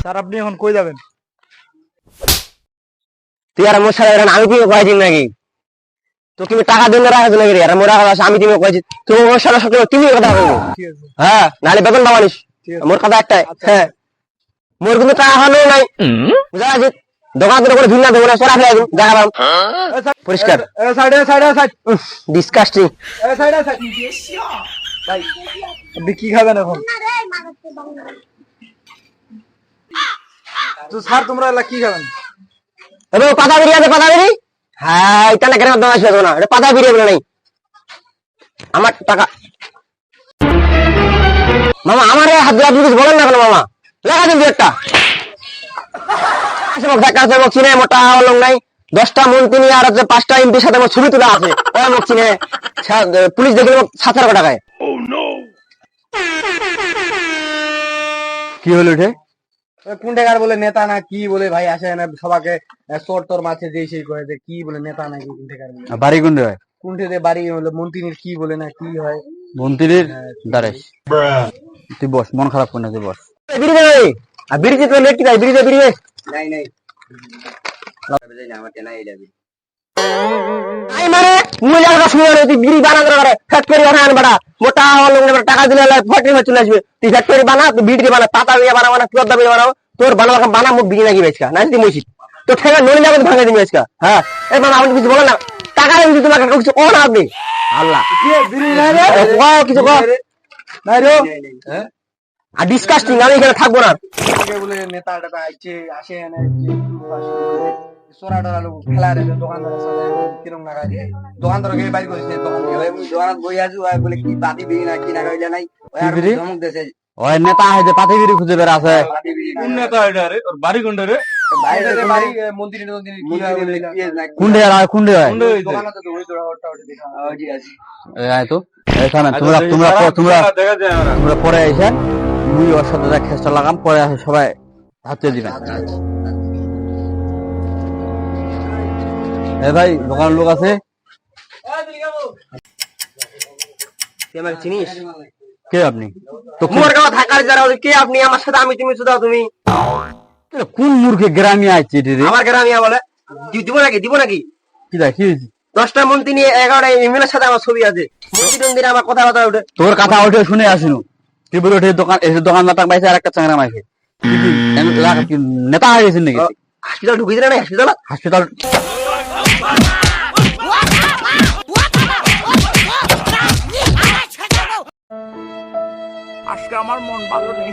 Sir আপনি এখন কই যাবেন? তুই আর মোর সাথে আমি তুমি কয়েছি নাকি তো তুমি টাকা দিন রাখা রে? আর মোরা কথা আমি তুমি কয়েছি তুমি মোর সাথে তুমি কথা বলব। হ্যাঁ নাহলে বেতন পাবানিস মোর কথা একটাই আচ্ছা। হ্যাঁ। মোর কিন্তু টাকা হানো নাই। বুঝা আছে দোকান করে ভিন্ন দেবো না সরা ফেলে দিন দেখা পাম পরিষ্কার সাইডে সাইডে সাইড। ডিসকাস্টিং সাইডে আপনি কি খাবেন এখন? তো স্যার তোমরা এলা কি খাবেন? এবং পাতা বিড়ি আছে পাতা বিড়ি হ্যাঁ এটা না কেন আসবে না? এটা পাতা বিড়ি বলে নাই। আমার টাকা মামা আমার হাত দিয়ে আপনি কিছু বলেন না কেন মামা? লেখা দিন দু একটা। মোক চিনে মোটা অলং নাই। দশটা মন্ত্রী আর হচ্ছে পাঁচটা এমপির সাথে আমার ছবি তোলা আছে। ওই মোক চিনে পুলিশ দেখলে মোক সাত হাজার টাকায়। কি হলো উঠে কুন্ডেকার বলে নেতা না কি বলে ভাই আসে না সবাকে চোর তোর মাছে যে সেই করে যে কি বলে নেতা নাকি কুন্ডেকার বলে? বাড়ি কোন হয়? কুন্ডে দে বাড়ি হলো মন্ত্রীর কি বলে না কি হয়? মন্ত্রীর দাঁড়াইস তুই বস মন খারাপ করে না তুই বস। বিড়ি দে ভাই। আর বিড়ি দিতে লেট কি তাই বিড়ি দে বিড়ি দে। নাই নাই। আই মানে মুই লাগা শুনে তুই বিড়ি বানা করে ফ্যাক্টরি বানান বড়া। মোটা না টাকা দিলে চলে আসবে। তুই ফ্যাক্টরি বানা, তুই বিড়ি বানা, পাতা বিড়ি বানা বানা বিড়ি বানাও। তোর বানা বানা বানা মুখ নাকি বেচকা না তো ঠেকা নড়ি ভাঙে দিবি হ্যাঁ? এই কিছু বলেন না। টাকা দিবি তোমাকে কিছু কোন আপনি। আল্লাহ। কিছু কও নাই রে আর ডিসকাস্টিং আমি এখানে থাকব না। নেতা আসে না সোরা ডরা লোক খেলা রে দোকানদারের সাথে কিরম না গাড়ি দোকানদার কে বাইর করেছে দোকান থেকে ওই দোকান বই আছু আর বলে কি পাতি বিড়ি না কি না কইলা নাই। ওই আর বিড়ি? ধমক দেছে। ওই নেতা আছে যে পাতি বিড়ি খুঁজে বেড়া আছে। কোন নেতা এটা রে ওর বাড়ি কোনটা রে হয় হয় তোমরা আচ্ছা, পরে আইসা মুই ওর সাথে খেসটা লাগাম পরে আসে সবাই। হাতে দিবেন এ ভাই দোকানের লোক আছে? আমাকে চিনিস? কে আপনি? তো থাকার যারা কে আপনি? আমার সাথে আমি তুমি শুধু তুমি। কোন মূর্খে গ্রামে আইছে রে? আমার গ্রামে বলে। দিব নাকি? দিব নাকি? কি দেখ কি দশটা মন্ত্রী নিয়ে এগারোটা এমএলএর সাথে আমার ছবি আছে। মন্ত্রী টন্দিরে আমার কথা কথা উঠে। তোর কথা ওঠে শুনে আসিনু। তুই বলে ওঠে দোকান এসে দোকানদার পাইছে আর একটা চাংরা মাইছে নেতা হয়ে গেছেন নাকি? হসপিটাল ঢুকিয়েছিল না হসপিটাল হাসপাতাল আজকে আমার মন ভালো নেই